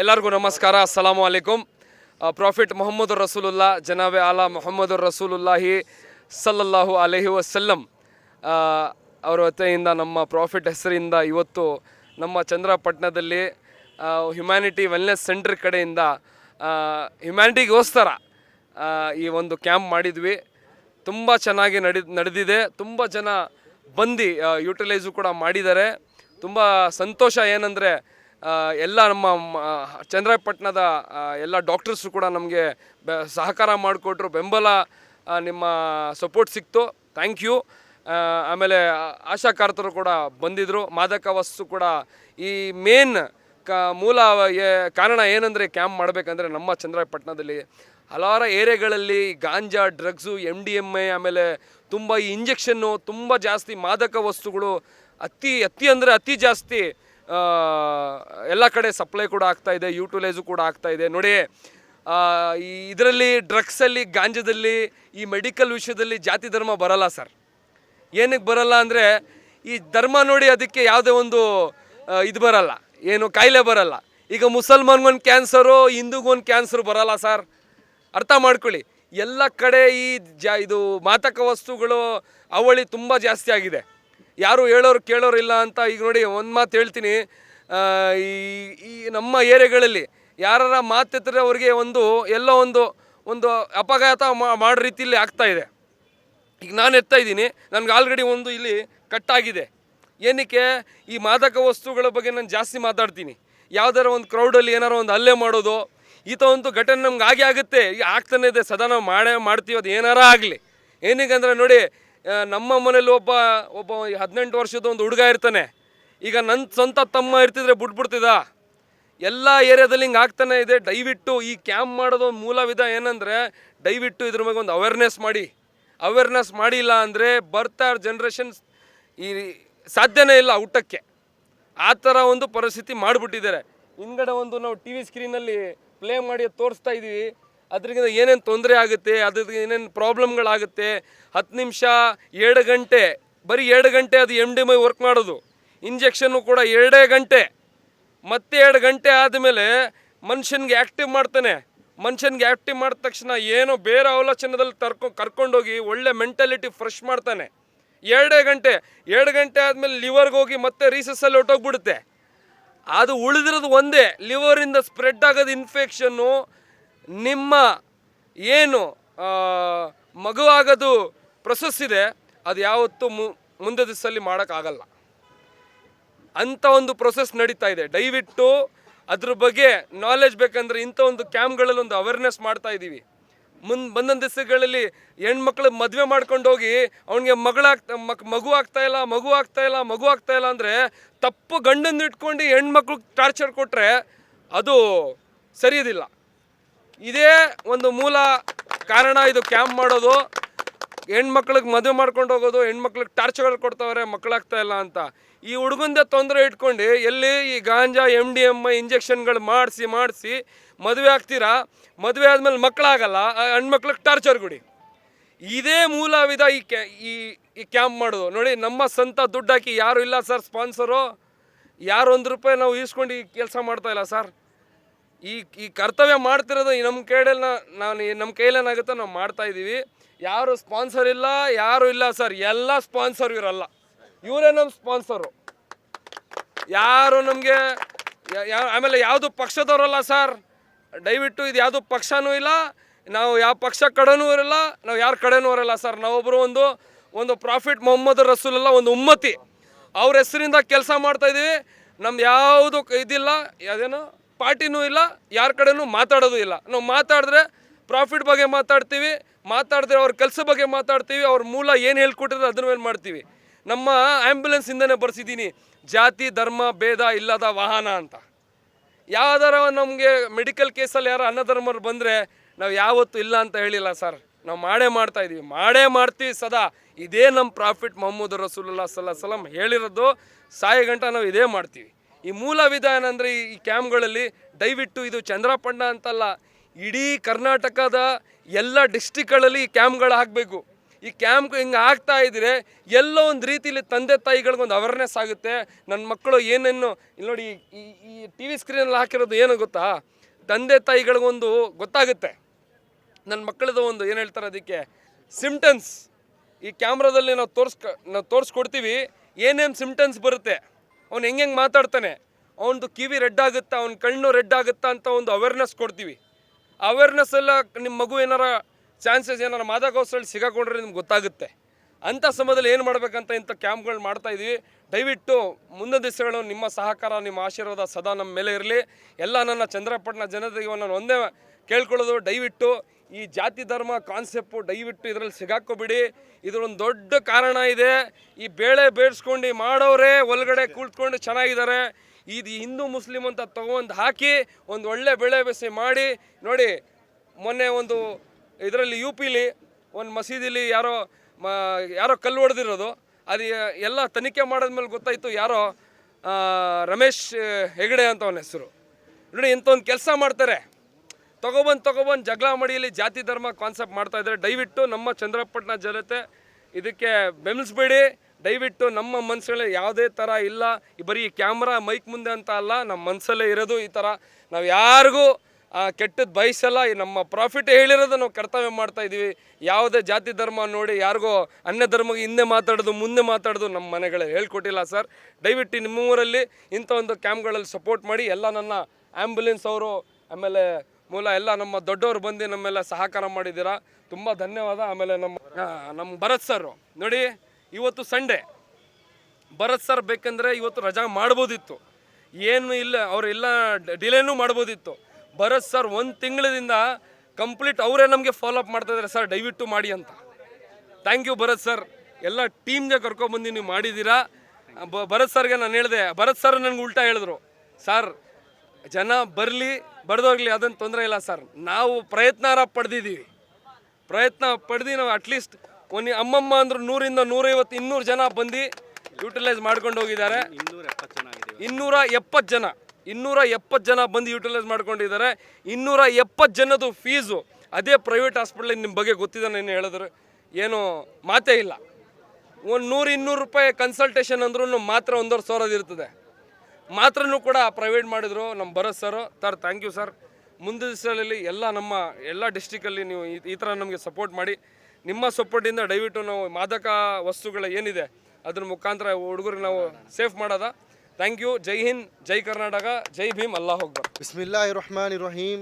ಎಲ್ಲರಿಗೂ ನಮಸ್ಕಾರ. ಅಸ್ಸಲಾಮು ಅಲೈಕುಮ್. ಪ್ರಾಫಿಟ್ ಮೊಹಮ್ಮದ್ ರಸೂಲುಲ್ಲಾ ಜನಾಬೆ ಆಲಾ ಮೊಹಮ್ಮದ್ ರಸೂಲುಲ್ಲಾಹಿ ಸಲ್ಲಲ್ಲಾಹು ಅಲೈಹಿ ವಸಲ್ಲಂ. ಅವರ ವತಿಯಿಂದ ನಮ್ಮ ಪ್ರಾಫಿಟ್ ಹೆಸರಿಂದ ಇವತ್ತು ನಮ್ಮ ಚಂದ್ರಪಟ್ಟಣದಲ್ಲಿ ಹ್ಯುಮ್ಯಾನಿಟಿ ವೆಲ್ನೆಸ್ ಸೆಂಟರ್ ಕಡೆಯಿಂದ ಹ್ಯುಮ್ಯಾನಿಟಿಗೋಸ್ಕರ ಈ ಒಂದು ಕ್ಯಾಂಪ್ ಮಾಡಿದ್ವಿ. ತುಂಬ ಚೆನ್ನಾಗಿ ನಡಿ, ನಡೆದಿದೆ. ತುಂಬ ಜನ ಬಂದು ಯೂಟಿಲೈಸು ಕೂಡ ಮಾಡಿದ್ದಾರೆ. ತುಂಬ ಸಂತೋಷ ಏನಂದರೆ ಎಲ್ಲ ನಮ್ಮ ಚಂದ್ರಪಟ್ಟಣದ ಎಲ್ಲ ಡಾಕ್ಟರ್ಸು ಕೂಡ ನಮಗೆ ಬೆ, ಸಹಕಾರ ಮಾಡಿಕೊಟ್ರು. ಬೆಂಬಲ ನಿಮ್ಮ ಸಪೋರ್ಟ್ ಸಿಕ್ತು. ಥ್ಯಾಂಕ್ ಯು ಆಮೇಲೆ ಆಶಾಕಾರ್ತರು ಕೂಡ ಬಂದಿದ್ದರು ಮಾದಕ ವಸ್ತು ಕೂಡ ಈ ಮೇನ್ ಕ, ಮೂಲ ಕಾರಣ ಏನಂದರೆ ಕ್ಯಾಂಪ್ ಮಾಡಬೇಕಂದ್ರೆ ನಮ್ಮ ಚಂದ್ರಪಟ್ಟಣದಲ್ಲಿ ಹಲವಾರು ಏರಿಯಾಗಳಲ್ಲಿ ಗಾಂಜಾ drugs M D M I ಆಮೇಲೆ ತುಂಬ ಈ ಇಂಜೆಕ್ಷನ್ನು ತುಂಬ ಜಾಸ್ತಿ ಮಾದಕ ವಸ್ತುಗಳು ಅತಿ ಅತಿ ಅಂದರೆ ಅತಿ ಜಾಸ್ತಿ ಎಲ್ಲ ಕಡೆ ಸಪ್ಲೈ ಕೂಡ ಆಗ್ತಾ ಇದೆ ಯೂಟಿಲೈಸು ಕೂಡ ಆಗ್ತಾ ಇದೆ. ನೋಡಿ ಈ ಇದರಲ್ಲಿ ಡ್ರಗ್ಸಲ್ಲಿ ಗಾಂಜದಲ್ಲಿ, ಈ ಮೆಡಿಕಲ್ ವಿಷಯದಲ್ಲಿ ಜಾತಿ ಧರ್ಮ ಬರಲ್ಲ ಸರ್. ಏನಕ್ಕೆ ಬರಲ್ಲ ಅಂದರೆ, ಈ ಧರ್ಮ ನೋಡಿ ಅದಕ್ಕೆ ಯಾವುದೇ ಒಂದು ಇದು ಬರಲ್ಲ. ಏನು ಕಾಯಿಲೆ ಬರಲ್ಲ. ಈಗ ಮುಸಲ್ಮಾನ್ಗೊಂದು ಕ್ಯಾನ್ಸರು ಹಿಂದೂಗೊಂದು ಕ್ಯಾನ್ಸರ್ ಬರಲ್ಲ ಸರ್. ಅರ್ಥ ಮಾಡ್ಕೊಳ್ಳಿ. ಎಲ್ಲ ಕಡೆ ಈ ಜಾ, ಇದು ಮಾತಕ ವಸ್ತುಗಳು ಅವಳಿ ತುಂಬ ಜಾಸ್ತಿ ಆಗಿದೆ. ಯಾರು ಹೇಳೋರು ಕೇಳೋರು ಇಲ್ಲ ಅಂತ ಈಗ ನೋಡಿ ಒಂದು ಮಾತು ಹೇಳ್ತೀನಿ. ಈ ನಮ್ಮ ಏರಿಯಾಗಳಲ್ಲಿ ಯಾರ ಮಾತೆತ್ತರೆ ಅವ್ರಿಗೆ ಒಂದು ಎಲ್ಲೋ ಒಂದು ಒಂದು ಅಪಘಾತ ಮಾಡೋ ರೀತಿಯಲ್ಲಿ ಆಗ್ತಾ ಇದೆ. ಈಗ ನಾನು ಎತ್ತಾ ಇದ್ದೀನಿ. ನನಗೆ ಆಲ್ರೆಡಿ ಒಂದು ಇಲ್ಲಿ ಕಟ್ಟಾಗಿದೆ ಏನಕ್ಕೆ? ಈ ಮಾದಕ ವಸ್ತುಗಳ ಬಗ್ಗೆ ನಾನು ಜಾಸ್ತಿ ಮಾತಾಡ್ತೀನಿ. ಯಾವ್ದಾರ ಒಂದು ಕ್ರೌಡಲ್ಲಿ ಏನಾರ ಒಂದು ಹಲ್ಲೆ ಮಾಡೋದು ಈ ಥರ ಒಂದು ಘಟನೆ ನಮ್ಗೆ ಆಗೇ ಆಗುತ್ತೆ. ಈಗ ಆಗ್ತಾನೆ ಇದೆ. ಸದಾ ನಾವು ಮಾಡೇ ಮಾಡ್ತೀವಿ. ಅದು ಏನಾರ ಆಗಲಿ. ಏನಕ್ಕಂದ್ರೆ ನೋಡಿ ಆ, ನಮ್ಮ ಮನೇಲಿ ಒಬ್ಬ ಒಬ್ಬ ಹದಿನೆಂಟು ವರ್ಷದ ಒಂದು ಹುಡುಗ ಇರ್ತಾನೆ. ಈಗ ನನ್ನ ಸ್ವಂತ ತಮ್ಮ ಇರ್ತಿದ್ರೆ ಬಿಟ್ಬಿಡ್ತಿದ್ದ ಎಲ್ಲ ಏರಿಯಾದಲ್ಲಿ ಹಿಂಗೆ ಆಗ್ತಾನೆ ಇದೆ. ದಯವಿಟ್ಟು ಈ ಕ್ಯಾಂಪ್ ಮಾಡೋದು ಮೂಲ ವಿಧ ಏನಂದರೆ, ದಯವಿಟ್ಟು ಇದ್ರ ಬಗ್ಗೆ ಒಂದು ಅವೇರ್ನೆಸ್ ಮಾಡಿ. ಅವೇರ್ನೆಸ್ ಮಾಡಿಲ್ಲ ಅಂದರೆ ಬರ್ತಾ ಜನ್ರೇಷನ್ಸ್ ಈ ಸಾಧ್ಯನೇ ಇಲ್ಲ ಊಟಕ್ಕೆ. ಆ ಥರ ಒಂದು ಪರಿಸ್ಥಿತಿ ಮಾಡಿಬಿಟ್ಟಿದ್ದಾರೆ. ಹಿಂದ್ಗಡೆ ಒಂದು ನಾವು ಟಿ ವಿ ಸ್ಕ್ರೀನಲ್ಲಿ ಪ್ಲೇ ಮಾಡಿ ತೋರಿಸ್ತಾ ಇದ್ದೀವಿ ಅದರಿಂದ ಏನೇನು ತೊಂದರೆ ಆಗುತ್ತೆ, ಅದ್ರದ್ದು ಏನೇನು ಪ್ರಾಬ್ಲಮ್ಗಳಾಗುತ್ತೆ, ಹತ್ತು ನಿಮಿಷ ಎರಡು ಗಂಟೆ, ಬರೀ ಎರಡು ಗಂಟೆ ಅದು ಎಂ ಡಿ ಮೈ ವರ್ಕ್ ಮಾಡೋದು. ಇಂಜೆಕ್ಷನ್ನು ಕೂಡ ಎರಡೇ ಗಂಟೆ. ಮತ್ತೆ ಎರಡು ಗಂಟೆ ಆದಮೇಲೆ ಮನುಷ್ಯನಿಗೆ ಆ್ಯಕ್ಟಿವ್ ಮಾಡ್ತಾನೆ. ಮನುಷ್ಯನಿಗೆ ಆ್ಯಕ್ಟಿವ್ ಮಾಡಿದ ತಕ್ಷಣ ಏನೋ ಬೇರೆ ಅವಲೋಚನೆದಲ್ಲಿ ತರ್ಕೊ, ಕರ್ಕೊಂಡೋಗಿ ಒಳ್ಳೆ ಮೆಂಟಾಲಿಟಿ ಫ್ರೆಶ್ ಮಾಡ್ತಾನೆ. ಎರಡೇ ಗಂಟೆ, ಎರಡು ಗಂಟೆ ಆದಮೇಲೆ ಲಿವರ್ಗೆ ಹೋಗಿ ಮತ್ತೆ ರೀಸಸ್ಸಲ್ಲಿ ಹೊಟ್ಟೋಗ್ಬಿಡುತ್ತೆ ಅದು ಉಳಿದಿರೋದು ಒಂದೇ ಲಿವರಿಂದ ಸ್ಪ್ರೆಡ್ ಆಗೋದು ಇನ್ಫೆಕ್ಷನ್ನು ನಿಮ್ಮ ಏನು ಮಗುವಾಗದು ಮಗು ಪ್ರೊಸೆಸ್ ಇದೆ ಅದು ಯಾವತ್ತೂ ಮುಂದೆ ದಿವಸದಲ್ಲಿ ಮಾಡೋಕ್ಕಾಗಲ್ಲ. ಅಂಥ ಒಂದು ಪ್ರೊಸೆಸ್ ನಡೀತಾ ಇದೆ. ದಯವಿಟ್ಟು ಅದ್ರ ಬಗ್ಗೆ ನಾಲೆಜ್ ಬೇಕಂದ್ರೆ ಇಂಥ ಒಂದು ಕ್ಯಾಂಪ್ಗಳಲ್ಲಿ ಒಂದು ಅವೇರ್ನೆಸ್ ಮಾಡ್ತಾ ಇದ್ದೀವಿ. ಮುಂದೆ ಬಂದಂಥ ದಿವಸಗಳಲ್ಲಿ ಹೆಣ್ಮಕ್ಳು ಮದುವೆ ಮಾಡ್ಕೊಂಡು ಹೋಗಿ ಅವನಿಗೆ ಮಗಳಾಗ್ತಾ, ಮಕ್, ಮಗು ಆಗ್ತಾ ಇಲ್ಲ, ಮಗು ಆಗ್ತಾ ಇಲ್ಲ, ಮಗು ಆಗ್ತಾ ಇಲ್ಲ ಅಂದರೆ ತಪ್ಪು ಗಂಡನ್ನು ಇಟ್ಕೊಂಡು ಹೆಣ್ಮಕ್ಳಿಗೆ ಟಾರ್ಚರ್ ಕೊಟ್ಟರೆ ಅದು ಸರಿಯೋದಿಲ್ಲ ಇದೇ ಒಂದು ಮೂಲ ಕಾರಣ ಇದು ಕ್ಯಾಂಪ್ ಮಾಡೋದು. ಹೆಣ್ಮಕ್ಳಿಗೆ ಮದುವೆ ಮಾಡ್ಕೊಂಡು ಹೋಗೋದು, ಹೆಣ್ಮಕ್ಳಿಗೆ ಟಾರ್ಚರ್ಗಳು ಕೊಡ್ತಾವ್ರೆ ಮಕ್ಕಳಾಗ್ತಾ ಇಲ್ಲ ಅಂತ. ಈ ಹುಡುಗಂದೆ ತೊಂದರೆ ಇಟ್ಕೊಂಡು ಎಲ್ಲಿ ಈ ಗಾಂಜಾ ಎಂ ಡಿ ಎಂ ಇಂಜೆಕ್ಷನ್ಗಳು ಮಾಡಿಸಿ ಮಾಡಿಸಿ ಮದುವೆ ಆಗ್ತೀರಾ? ಮದುವೆ ಆದಮೇಲೆ ಮಕ್ಕಳಾಗಲ್ಲ ಹೆಣ್ಮಕ್ಳಿಗೆ ಟಾರ್ಚರ್ ಕೊಡಿ. ಇದೇ ಮೂಲ ವಿಧ ಈ ಕ್ಯಾ, ಈ ಈ ಕ್ಯಾಂಪ್ ಮಾಡೋದು. ನೋಡಿ, ನಮ್ಮ ಸ್ವಂತ ದುಡ್ಡು ಹಾಕಿ ಯಾರು ಇಲ್ಲ ಸರ್ ಸ್ಪಾನ್ಸರು? ಯಾರು ಒಂದು ರೂಪಾಯಿ ನಾವು ಈಸ್ಕೊಂಡು ಈ ಕೆಲಸ ಮಾಡ್ತಾ ಇಲ್ಲ ಸರ್? ಈ ಈ ಕರ್ತವ್ಯ ಮಾಡ್ತಿರೋದು ನಮ್ಮ ಕೈಯಲ್ಲಿ ನಾನು ನಮ್ಮ ಕೈಲೇನಾಗುತ್ತೋ ನಾವು ಮಾಡ್ತಾ ಇದ್ದೀವಿ ಯಾರು ಸ್ಪಾನ್ಸರ್ ಇಲ್ಲ, ಯಾರು ಇಲ್ಲ ಸರ್, ಎಲ್ಲ ಸ್ಪಾನ್ಸರ್ ಇರಲ್ಲ ಇವರೇ ನಮ್ಮ ಸ್ಪಾನ್ಸರು. ಯಾರು ನಮಗೆ ಆಮೇಲೆ ಯಾವುದು ಪಕ್ಷದವರಲ್ಲ ಸರ್, ದಯವಿಟ್ಟು ಇದು ಯಾವುದು ಪಕ್ಷನೂ ಇಲ್ಲ, ನಾವು ಯಾವ ಪಕ್ಷ ಕಡೆನೂ ಇರಲ್ಲ, ನಾವು ಯಾರ ಕಡೆನೂ ಇರಲ್ಲ ಸರ್. ನಾವೊಬ್ಬರು ಒಂದು ಒಂದು ಪ್ರಾಫಿಟ್ ಮೊಹಮ್ಮದ್ ರಸೂಲಲ್ಲ, ಒಂದು ಉಮ್ಮತಿ. ಅವ್ರ ಹೆಸರಿಂದ ಕೆಲಸ ಮಾಡ್ತಾ ಇದ್ದೀವಿ ನಮ್ದು ಯಾವುದು ಇದಿಲ್ಲ ಯಾವುದೇನು ಪಾರ್ಟಿನೂ ಇಲ್ಲ, ಯಾರ ಕಡೆನೂ ಮಾತಾಡೋದು ಇಲ್ಲ. ನಾವು ಮಾತಾಡಿದ್ರೆ ಪ್ರಾಫಿಟ್ ಬಗ್ಗೆ ಮಾತಾಡ್ತೀವಿ, ಮಾತಾಡಿದ್ರೆ ಅವ್ರ ಕೆಲಸ ಬಗ್ಗೆ ಮಾತಾಡ್ತೀವಿ, ಅವ್ರ ಮೂಲ ಏನು ಹೇಳ್ಕೊಟ್ಟಿದ್ರೆ ಅದ್ರ ಮೇಲೆ ಮಾಡ್ತೀವಿ. ನಮ್ಮ ಆ್ಯಂಬುಲೆನ್ಸಿಂದನೇ ಬರ್ಸಿದ್ದೀನಿ, ಜಾತಿ, ಧರ್ಮ, ಭೇದ ಇಲ್ಲದ ವಾಹನ ಅಂತ. ಯಾವ್ದಾರ ನಮಗೆ ಮೆಡಿಕಲ್ ಕೇಸಲ್ಲಿ ಯಾರು ಅನ್ನಧರ್ಮರು ಬಂದರೆ ನಾವು ಯಾವತ್ತೂ ಇಲ್ಲ ಅಂತ ಹೇಳಿಲ್ಲ ಸರ್. ನಾವು ಮಾಡೇ ಮಾಡ್ತಾ ಇದೀವಿ. ಮಾಡೇ ಮಾಡ್ತೀವಿ ಸದಾ. ಇದೇ ನಮ್ಮ ಪ್ರಾಫಿಟ್ ಮೊಹಮ್ಮದ್ ರಸೂಲುಲ್ಲಾ ಸಲ್ಲ ಸಲಂ ಹೇಳಿರೋದು. ಸಾಯಿ ಗಂಟ ನಾವು ಇದೇ ಮಾಡ್ತೀವಿ. ಈ ಮೂಲ ವಿಧಾನ ಅಂದರೆ ಈ ಕ್ಯಾಂಪ್ಗಳಲ್ಲಿ ದಯವಿಟ್ಟು ಇದು ಚಂದ್ರಪಣ್ಣ ಅಂತಲ್ಲ, ಇಡೀ ಕರ್ನಾಟಕದ ಎಲ್ಲ ಡಿಸ್ಟಿಕ್ಗಳಲ್ಲಿ ಈ ಕ್ಯಾಂಪ್ಗಳು ಹಾಕಬೇಕು. ಈ ಕ್ಯಾಂಪ್ ಹಿಂಗೆ ಆಗ್ತಾ ಇದ್ದರೆ ಎಲ್ಲೋ ಒಂದು ರೀತಿಯಲ್ಲಿ ತಂದೆ ತಾಯಿಗಳಿಗೊಂದು ಅವೇರ್ನೆಸ್ ಆಗುತ್ತೆ. ನನ್ನ ಮಕ್ಕಳು ಏನೇನು, ಇಲ್ಲಿ ನೋಡಿ ಈ ಈ ಟಿ ವಿ ಸ್ಕ್ರೀನಲ್ಲಿ ಹಾಕಿರೋದು ಏನು ಗೊತ್ತಾ? ತಂದೆ ತಾಯಿಗಳಿಗೊಂದು ಗೊತ್ತಾಗುತ್ತೆ. ನನ್ನ ಮಕ್ಕಳದು ಒಂದು ಏನು ಹೇಳ್ತಾರೆ ಅದಕ್ಕೆ? ಸಿಮ್ಟಮ್ಸ್ ಈ ಕ್ಯಾಮ್ರಾದಲ್ಲಿ ನಾವು ತೋರಿಸ್ಕ, ನಾವು ತೋರಿಸ್ಕೊಡ್ತೀವಿ, ಏನೇನು ಸಿಮ್ಟಮ್ಸ್ ಬರುತ್ತೆ? ಅವ್ನು ಹೆಂಗೆ ಹೆಂಗೆ ಮಾತಾಡ್ತಾನೆ? ಅವನದು ಕಿವಿ ರೆಡ್ ಆಗುತ್ತಾ, ಅವ್ನ ಕಣ್ಣು ರೆಡ್ ಆಗುತ್ತಾ ಅಂತ ಒಂದು ಅವೇರ್ನೆಸ್ ಕೊಡ್ತೀವಿ. ಅವೇರ್ನೆಸ್ ಎಲ್ಲ ನಿಮ್ಮ ಮಗು ಏನಾರ ಚಾನ್ಸಸ್ ಏನಾರ ಮಾದಕೋತ್ಸವಲ್ಲಿ ಸಿಗಾಕೊಂಡ್ರೆ ನಿಮ್ಗೆ ಗೊತ್ತಾಗುತ್ತೆ. ಅಂಥ ಸಮಯದಲ್ಲಿ ಏನು ಮಾಡಬೇಕಂತ ಇಂಥ ಕ್ಯಾಂಪ್ಗಳು ಮಾಡ್ತಾ ಇದೀವಿ. ದಯವಿಟ್ಟು ಮುಂದಿನ ದಿವಸಗಳು ನಿಮ್ಮ ಸಹಕಾರ, ನಿಮ್ಮ ಆಶೀರ್ವಾದ ಸದಾ ನಮ್ಮ ಮೇಲೆ ಇರಲಿ. ಎಲ್ಲ ನನ್ನ ಚಂದ್ರಪಟ್ಟಣ ಜನತೆಗೆ ನಾನು ಒಂದೇ ಕೇಳ್ಕೊಳ್ಳೋದು. ದಯವಿಟ್ಟು ಈ ಜಾತಿ ಧರ್ಮ ಕಾನ್ಸೆಪ್ಟು ದಯವಿಟ್ಟು ಇದರಲ್ಲಿ ಸಿಗಾಕೋಬಿಡಿ ಇದರೊಂದು ದೊಡ್ಡ ಕಾರಣ ಇದೆ. ಈ ಬೇಳೆ ಬೇಡಿಸ್ಕೊಂಡು ಮಾಡೋರೇ ಒಳಗಡೆ ಕೂತ್ಕೊಂಡು ಚೆನ್ನಾಗಿದ್ದಾರೆ. ಇದು ಹಿಂದೂ ಮುಸ್ಲಿಂ ಅಂತ ತಗೊಂಡು ಹಾಕಿ ಒಂದು ಒಳ್ಳೆ ಬೆಳೆ ಬೆಸಿ ಮಾಡಿ. ನೋಡಿ, ಮೊನ್ನೆ ಒಂದು ಇದರಲ್ಲಿ ಯು ಪಿಲಿ ಒಂದು ಮಸೀದಿಲಿ ಯಾರೋ ಮ, ಯಾರೋ ಕಲ್ಲು ಹೊಡೆದಿರೋದು. ಅದು ಎಲ್ಲ ತನಿಖೆ ಮಾಡಿದ್ಮೇಲೆ ಗೊತ್ತಾಯಿತು ಯಾರೋ ರಮೇಶ್ ಹೆಗಡೆ ಅಂತ ಅವನ ಹೆಸರು. ನೋಡಿ ಇಂಥ ಒಂದು ಕೆಲಸ ಮಾಡ್ತಾರೆ. ತಗೊಬಂದು ತಗೊಬಂದು ಜಗಳ ಮಡಿಯಲ್ಲಿ ಜಾತಿ ಧರ್ಮ ಕಾನ್ಸೆಪ್ಟ್ ಮಾಡ್ತಾ ಇದ್ದಾರೆ. ದಯವಿಟ್ಟು ನಮ್ಮ ಚಂದ್ರಪಟ್ಟಣ ಜನತೆ ಇದಕ್ಕೆ ಬೆಂಬಲಿಸ್ಬೇಡಿ ದಯವಿಟ್ಟು ನಮ್ಮ ಮನಸ್ಸುಗಳಲ್ಲಿ ಯಾವುದೇ ಥರ ಇಲ್ಲ. ಬರೀ ಕ್ಯಾಮ್ರಾ, ಮೈಕ್ ಮುಂದೆ ಅಂತ ಅಲ್ಲ, ನಮ್ಮ ಮನಸ್ಸಲ್ಲೇ ಇರೋದು ಈ ಥರ. ನಾವು ಯಾರಿಗೂ ಕೆಟ್ಟದ್ದು ಬಯಸಲ್ಲ. ನಮ್ಮ ಪ್ರಾಫಿಟ್ ಹೇಳಿರೋದು ನಾವು ಕರ್ತವ್ಯ ಮಾಡ್ತಾ ಇದ್ದೀವಿ. ಯಾವುದೇ ಜಾತಿ ಧರ್ಮ ನೋಡಿ ಯಾರಿಗೋ ಅನ್ಯ ಧರ್ಮಕ್ಕೆ ಹಿಂದೆ ಮಾತಾಡೋದು, ಮುಂದೆ ಮಾತಾಡೋದು ನಮ್ಮ ಮನೆಗಳಲ್ಲಿ ಹೇಳ್ಕೊಟ್ಟಿಲ್ಲ ಸರ್. ದಯವಿಟ್ಟು ನಿಮ್ಮ ಊರಲ್ಲಿ ಇಂಥ ಒಂದು ಕ್ಯಾಂಪ್ಗಳಲ್ಲಿ ಸಪೋರ್ಟ್ ಮಾಡಿ. ಎಲ್ಲ ನನ್ನ ಆ್ಯಂಬುಲೆನ್ಸ್ ಅವರು, ಆಮೇಲೆ ಮೂಲ ಎಲ್ಲ ನಮ್ಮ ದೊಡ್ಡವರು ಬಂದು ನಮ್ಮೆಲ್ಲ ಸಹಕಾರ ಮಾಡಿದ್ದೀರಾ. ತುಂಬ ಧನ್ಯವಾದ. ಆಮೇಲೆ ನಮ್ಮ ನಮ್ಮ ಭರತ್ ಸರ್ ನೋಡಿ, ಇವತ್ತು ಸಂಡೇ ಭರತ್ ಸರ್ ಬೇಕಂದ್ರೆ ಇವತ್ತು ರಜಾ ಮಾಡ್ಬೋದಿತ್ತು. ಏನು ಇಲ್ಲ, ಅವ್ರು ಇಲ್ಲ ಡಿಲೇನೂ ಮಾಡ್ಬೋದಿತ್ತು. ಭರತ್ ಸರ್ ಒಂದು ತಿಂಗಳಿಂದ ಕಂಪ್ಲೀಟ್ ಅವರೇ ನಮಗೆ ಫಾಲೋ ಅಪ್ ಮಾಡ್ತಾ ಇದ್ದಾರೆ ಸರ್ ದಯವಿಟ್ಟು ಮಾಡಿ ಅಂತ. ಥ್ಯಾಂಕ್ ಯು ಭರತ್ ಸರ್ ಎಲ್ಲ ಟೀಮ್ಗೆ ಕರ್ಕೊಂಬಂದು ನೀವು ಮಾಡಿದ್ದೀರಾ? ಭರತ್ ಸರ್ಗೆ ನಾನು ಹೇಳಿದೆ, ಭರತ್ ಸರ್ ನನಗೆ ಉಲ್ಟಾ ಹೇಳಿದ್ರು. ಸರ್ ಜನ ಬರಲಿ ಬರ್ದೋಗ್ಲಿ ಅದನ್ನು ತೊಂದರೆ ಇಲ್ಲ ಸರ್. ನಾವು ಪ್ರಯತ್ನಾರ ಪಡೆದಿದ್ದೀವಿ. ಪ್ರಯತ್ನ ಪಡೆದು ನಾವು ಅಟ್ಲೀಸ್ಟ್ ಕೊನೆ ಅಮ್ಮಮ್ಮ ಅಂದ್ರೆ ನೂರಿಂದ ನೂರೈವತ್ತು ಇನ್ನೂರು ಜನ ಬಂದು ಯೂಟಿಲೈಸ್ ಮಾಡ್ಕೊಂಡು ಹೋಗಿದ್ದಾರೆ. ಇನ್ನೂರ ಎಪ್ಪತ್ತು ಜನ, ಇನ್ನೂರ ಎಪ್ಪತ್ತು ಜನ ಬಂದು ಯೂಟಿಲೈಸ್ ಮಾಡ್ಕೊಂಡಿದ್ದಾರೆ. ಇನ್ನೂರ ಎಪ್ಪತ್ತು ಜನದ್ದು ಫೀಸು ಅದೇ ಪ್ರೈವೇಟ್ ಹಾಸ್ಪಿಟ್ಲಿಗೆ ನಿಮ್ಮ ಬಗ್ಗೆ ಗೊತ್ತಿದೆ ನಾನು ಹೇಳಿದ್ರೆ. ಏನು ಮಾತೇ ಇಲ್ಲ. ಒಂದು ನೂರು ಇನ್ನೂರು ರೂಪಾಯಿ ಕನ್ಸಲ್ಟೇಷನ್ ಅಂದ್ರೂ ಮಾತ್ರ ಒಂದೂವರೆ ಸಾವಿರದ ಇರ್ತದೆ. ಮಾತ್ರನೂ ಕೂಡ ಪ್ರೈವೇಟ್ ಮಾಡಿದ್ರು ನಮ್ಮ Bharat sir sir thank you sir ಮುಂದಿನ ದಿವಸದಲ್ಲಿ ಎಲ್ಲ ನಮ್ಮ ಎಲ್ಲ ಡಿಸ್ಟಿಕಲ್ಲಿ ನೀವು ಈ- ಈ ಥರ ನಮಗೆ ಸಪೋರ್ಟ್ ಮಾಡಿ ನಿಮ್ಮ ಸಪೋರ್ಟಿಂದ ದಯವಿಟ್ಟು ನಾವು ಮಾದಕ ವಸ್ತುಗಳ ಏನಿದೆ ಅದ್ರ ಮುಖಾಂತರ ಹುಡುಗರಿಗೆ ನಾವು ಸೇಫ್ ಮಾಡೋದ ಥ್ಯಾಂಕ್ ಯು ಜೈ ಹಿಂದ್ ಜೈ ಕರ್ನಾಟಕ ಜೈ ಭೀಮ್ ಅಲ್ಲಾಹ್ ಅಕ್ಬರ್ बिस्मिल्लाहिर्रहमानिर्रहीम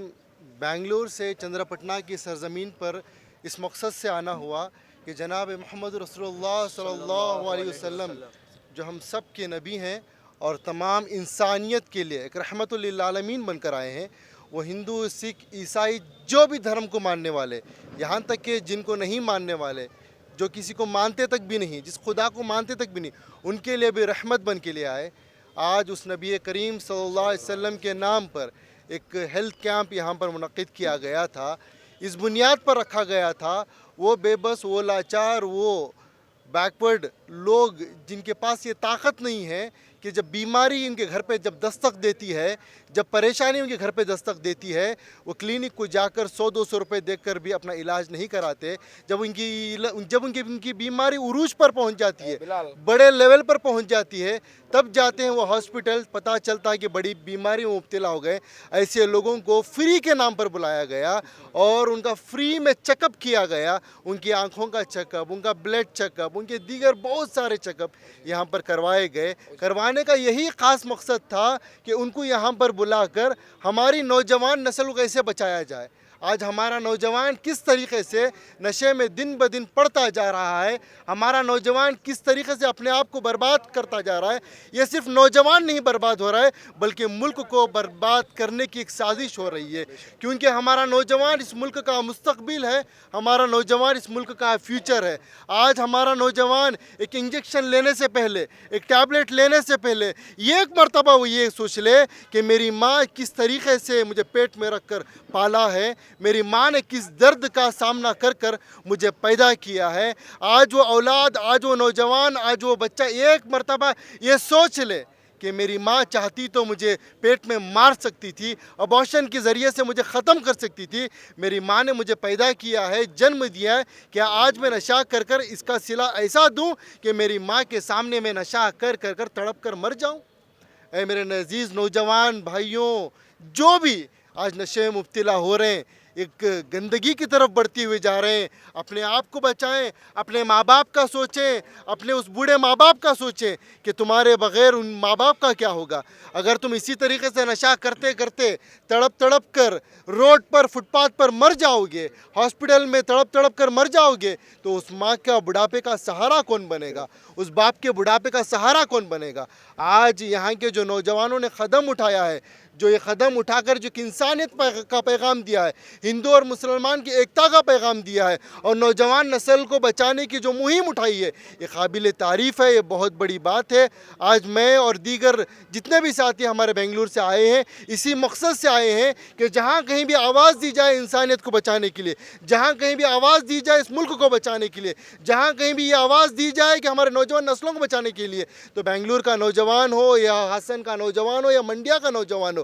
बेंगलुरु से चंद्रपटना की सरजमीन पर इस मकसद से आना हुआ कि जनाब मोहम्मद रसूलुल्लाह सल्लल्लाहु अलैहि वसल्लम जो हम सब के नबी हैं اور تمام انسانیت کے لیے ایک رحمت للعالمین بن کر آئے ہیں، وہ ہندو، سکھ، عیسائی جو بھی دھرم کو ماننے والے، یہاں تک کہ جن کو نہیں ماننے والے، جو کسی کو مانتے تک بھی نہیں، جس خدا کو مانتے تک بھی نہیں، ان کے لیے بھی رحمت بن کے لیے آئے۔ آج اس نبی کریم صلی اللہ علیہ وسلم کے نام پر ایک ہیلتھ کیمپ یہاں پر منعقد کیا گیا تھا۔ اس بنیاد پر رکھا گیا تھا، وہ بے بس، وہ لاچار، وہ بیکورڈ لوگ جن کے پاس یہ طاقت نہیں ہے کہ جب بیماری ان کے گھر پہ جب دستک دیتی ہے جب پریشانی ان کے گھر پہ دستک دیتی ہے وہ کلینک کو جا کر سو دو سو روپے دیکھ کر بھی اپنا علاج نہیں کراتے جب ان کی جب ان کی ان کی بیماری عروج پر پہنچ جاتی ہے بڑے لیول پر پہنچ جاتی ہے تب جاتے ہیں وہ ہاسپٹل پتہ چلتا ہے کہ بڑی بیماری وہ مبتلا ہو گئے ایسے لوگوں کو فری کے نام پر بلایا گیا اور ان کا فری میں چیک اپ کیا گیا ان کی آنکھوں کا چیک اپ ان کا بلڈ چیک اپ ان کے دیگر بہت بہت سارے چیک اپ یہاں پر کروائے گئے۔ کروانے کا یہی خاص مقصد تھا کہ ان کو یہاں پر بلا کر ہماری نوجوان نسل کو کیسے بچایا جائے۔ آج ہمارا نوجوان کس طریقے سے نشے میں دن بدن پڑتا جا رہا ہے؟ ہمارا نوجوان کس طریقے سے اپنے آپ کو برباد کرتا جا رہا ہے؟ یہ صرف نوجوان نہیں برباد ہو رہا ہے، بلکہ ملک کو برباد کرنے کی ایک سازش ہو رہی ہے۔ کیونکہ ہمارا نوجوان اس ملک کا مستقبل ہے، ہمارا نوجوان اس ملک کا فیوچر ہے۔ آج ہمارا نوجوان ایک انجیکشن لینے سے پہلے، ایک ٹیبلٹ لینے سے پہلے یہ ایک مرتبہ وہ یہ سوچ لے کہ میری ماں کس طریقے سے مجھے پیٹ میں رکھ کر پالا ہے؟ میری ماں نے کس درد کا سامنا کر کر مجھے پیدا کیا ہے۔ آج وہ اولاد، آج وہ نوجوان، آج وہ بچہ ایک مرتبہ یہ سوچ لے کہ میری ماں چاہتی تو مجھے پیٹ میں مار سکتی تھی، ابوشن کے ذریعے سے مجھے ختم کر سکتی تھی۔ میری ماں نے مجھے پیدا کیا ہے، جنم دیا ہے کہ آج میں نشہ کر کر اس کا صلح ایسا دوں کہ میری ماں کے سامنے میں نشہ کر کر کر تڑپ کر مر جاؤں۔ اے میرے نزیز نوجوان بھائیوں، جو بھی آج نشے میں مبتلا ہو رہے ہیں ایک گندگی کی طرف بڑھتی ہوئے جا رہے ہیں۔ اپنے آپ کو بچائیں، اپنے ماں باپ کا سوچیں، اپنے اس بوڑھے ماں باپ کا سوچیں کہ تمہارے بغیر ان ماں باپ کا کیا ہوگا۔ اگر تم اسی طریقے سے نشہ کرتے کرتے تڑپ تڑپ کر روڈ پر، فٹ پاتھ پر مر جاؤ گے، ہاسپٹل میں تڑپ تڑپ کر مر جاؤ گے، تو اس ماں کا بڑھاپے کا سہارا کون بنے گا؟ اس باپ کے بڑھاپے کا سہارا کون بنے گا؟ آج یہاں کے جو نوجوانوں نے قدم اٹھایا ہے جو یہ قدم اٹھا کر جو کہ انسانیت کا پیغام دیا ہے، ہندو اور مسلمان کی ایکتا کا پیغام دیا ہے اور نوجوان نسل کو بچانے کی جو مہم اٹھائی ہے، یہ قابل تعریف ہے، یہ بہت بڑی بات ہے۔ آج میں اور دیگر جتنے بھی ساتھی ہمارے بنگلور سے آئے ہیں، اسی مقصد سے آئے ہیں کہ جہاں کہیں بھی آواز دی جائے انسانیت کو بچانے کے لیے، جہاں کہیں بھی آواز دی جائے اس ملک کو بچانے کے لیے، جہاں کہیں بھی یہ آواز دی جائے کہ ہمارے نوجوان نسلوں کو بچانے کے لیے۔ تو بنگلور کا نوجوان ہو یا حسن کا نوجوان ہو یا منڈیا کا نوجوان ہو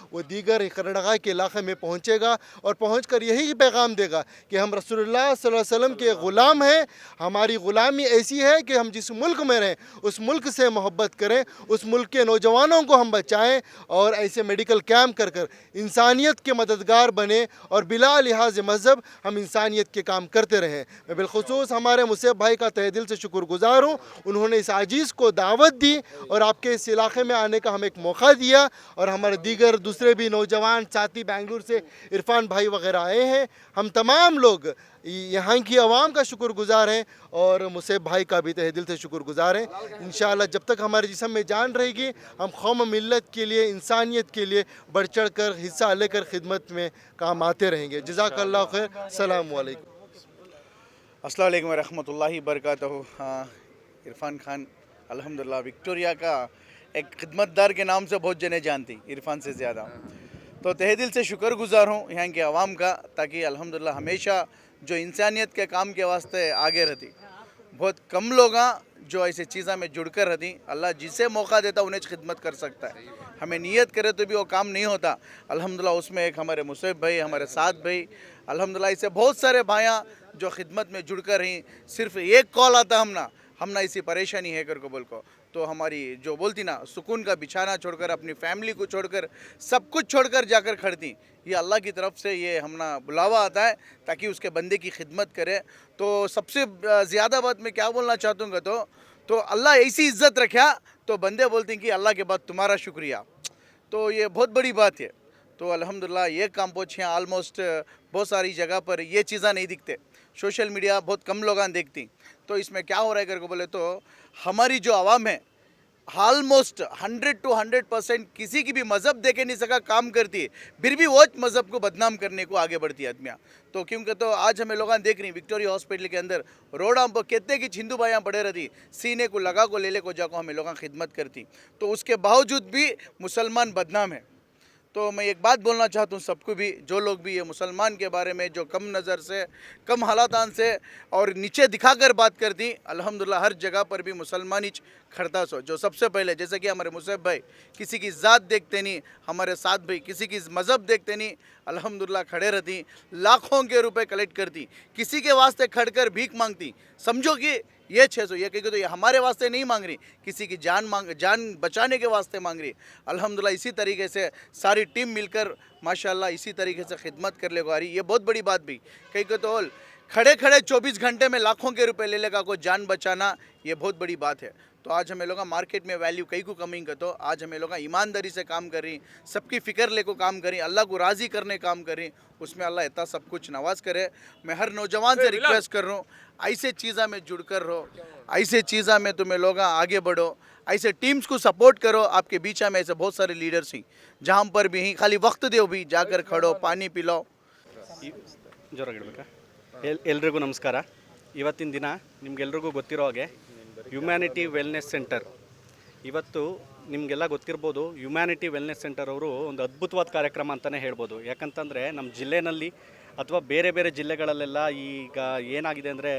وہ دیگر کرنگا کے علاقے میں پہنچے گا اور پہنچ کر یہی پیغام دے گا کہ ہم رسول اللہ صلی اللہ علیہ وسلم کے غلام ہیں، ہماری غلامی ایسی ہے کہ ہم جس ملک میں رہیں، اس ملک سے محبت کریں، اس ملک کے نوجوانوں کو ہم بچائیں اور ایسے میڈیکل کیمپ کر کر انسانیت کے مددگار بنے اور بلا لحاظ مذہب ہم انسانیت کے کام کرتے رہیں۔ میں بالخصوص ہمارے مصیب بھائی کا تہ دل سے شکر گزار ہوں۔ انہوں نے اس عاجیز کو دعوت دی اور آپ کے اس علاقے میں آنے کا ہم ایک موقع دیا اور ہمارے دیگر دوسرے دوسرے بھی نوجوان ساتھی بنگلور سے عرفان بھائی وغیرہ آئے ہیں۔ ہم تمام لوگ یہاں کی عوام کا شکر گزار ہیں اور مصیب بھائی کا بھی تہ دل سے شکر گزار ہیں۔ انشاءاللہ جب تک ہمارے جسم میں جان رہے گی، ہم قوم ملت کے لیے، انسانیت کے لیے بڑھ چڑھ کر، حصہ لے کر خدمت میں کام آتے رہیں گے۔ جزاک اللہ خیر۔ السلام علیکم۔ السلام علیکم ورحمۃ اللہ برکاتہ ہاں، عرفان خان، الحمدللہ وکٹوریا کا ایک خدمت دار کے نام سے بہت جنے جانتی، عرفان سے زیادہ۔ تو تہ دل سے شکر گزار ہوں یہاں کے عوام کا، تاکہ الحمدللہ ہمیشہ جو انسانیت کے کام کے واسطے آگے رہتی۔ بہت کم لوگ جو ایسے چیزاں میں جڑ کر رہتی، اللہ جسے موقع دیتا انہیں خدمت کر سکتا ہے۔ ہمیں نیت کرے تو بھی وہ کام نہیں ہوتا۔ الحمدللہ اس میں ایک ہمارے مصعب بھائی، ہمارے ساتھ بھائی، الحمدللہ اسے بہت سارے بھائیاں جو خدمت میں جڑ کر رہیں، صرف ایک کال آتا ہم نا ہم نہ اسی پریشانی ہے کر قبول کو۔ تو ہماری جو بولتی نا، سکون کا بچھانا چھوڑ کر، اپنی فیملی کو چھوڑ کر، سب کچھ چھوڑ کر جا کر کھڑتی۔ یہ اللہ کی طرف سے یہ ہمنا بلاوا آتا ہے تاکہ اس کے بندے کی خدمت کرے۔ تو سب سے زیادہ بات میں کیا بولنا چاہتا ہوں گا تو تو اللہ ایسی عزت رکھا تو بندے بولتے ہیں کہ اللہ کے بعد تمہارا شکریہ۔ تو یہ بہت بڑی بات ہے۔ تو الحمدللہ یہ کام پوچھے ہیں آلموسٹ بہت ساری جگہ پر یہ چیزاں نہیں دکھتے۔ سوشل میڈیا بہت کم لوگاں دیکھتی۔ تو اس میں کیا ہو رہا ہے کر کو بولے تو ہماری جو عوام ہے آلموسٹ ہنڈریڈ ٹو ہنڈریڈ پرسینٹ کسی کی بھی مذہب دیکھے نہیں سکا، کام کرتی ہے۔ پھر بھی وہ مذہب کو بدنام کرنے کو آگے بڑھتی ہے آدمیاں۔ تو کیونکہ تو آج ہمیں لوگاں دیکھ رہی ہیں وکٹوریا ہاسپٹل کے اندر روڈاں پر کتنے کچھ ہندو بھائیاں پڑے رہتی، سینے کو لگا کو لے لے کو جا کو ہمیں لوگاں خدمت کرتی۔ تو اس کے باوجود بھی مسلمان بدنام ہے تو میں ایک بات بولنا چاہتا ہوں سب کو بھی، جو لوگ بھی یہ مسلمان کے بارے میں جو کم نظر سے، کم حالاتان سے اور نیچے دکھا کر بات کرتی الحمدللہ ہر جگہ پر بھی مسلمان ہی کھڑتا سو۔ جو سب سے پہلے، جیسے کہ ہمارے مصحب بھائی، کسی کی ذات دیکھتے نہیں، ہمارے ساتھ بھائی، کسی کی مذہب دیکھتے نہیں، الحمدللہ کھڑے رہتی، لاکھوں کے روپے کلیکٹ کرتی، کسی کے واسطے کھڑ کر بھیک مانگتی۔ سمجھو کہ یہ چھ سو، یہ کہہ تو یہ ہمارے واسطے نہیں مانگ رہی، کسی کی جان مانگ، جان بچانے کے واسطے مانگ رہی۔ الحمدللہ، اسی طریقے سے ساری ٹیم مل کر ماشاءاللہ اسی طریقے سے خدمت کر لے گا۔ رہی یہ بہت بڑی بات بھی۔ کئی کہ تو کھڑے کھڑے چوبیس گھنٹے میں لاکھوں کے روپے لے لے گا کوئی جان بچانا یہ بہت بڑی بات ہے۔ تو آج ہمیں لوگا مارکیٹ میں ویلیو کئی کو کمنگ کر تو آج ہمیں لوگ ایمانداری سے کام کر رہی سب کی فکر لے کو کام کریں اللہ کو راضی کرنے کام کریں اس میں اللہ اتنا سب کچھ نواز کرے۔ میں ہر نوجوان سے ریکویسٹ کر رہا ہوں ایسے چیزاں میں جڑ کر رہو ایسے چیزاں میں تمہیں لوگا آگے بڑھو ایسے ٹیمز کو سپورٹ کرو۔ آپ کے بیچا میں ایسے بہت سارے لیڈرس ہیں جہاں پر بھی ہیں خالی وقت دیو بھی جا کر کھڑو پانی پلاؤ۔ ಎಲ್, ಎಲ್ರಿಗೂ ನಮಸ್ಕಾರ. ಇವತ್ತಿನ ದಿನ ನಿಮಗೆಲ್ರಿಗೂ ಗೊತ್ತಿರೋ ಹಾಗೆ ಹ್ಯುಮ್ಯಾನಿಟಿ ವೆಲ್ನೆಸ್ ಸೆಂಟರ್ ಇವತ್ತು ನಿಮಗೆಲ್ಲ ಗೊತ್ತಿರ್ಬೋದು ಹ್ಯುಮ್ಯಾನಿಟಿ ವೆಲ್ನೆಸ್ ಸೆಂಟರ್ ಅವರು ಒಂದು ಅದ್ಭುತವಾದ ಕಾರ್ಯಕ್ರಮ ಅಂತಲೇ ಹೇಳ್ಬೋದು. ಯಾಕಂತಂದರೆ ನಮ್ಮ ಜಿಲ್ಲೆನಲ್ಲಿ ಅಥವಾ ಬೇರೆ ಬೇರೆ ಜಿಲ್ಲೆಗಳಲ್ಲೆಲ್ಲ ಈಗ ಏನಾಗಿದೆ ಅಂದರೆ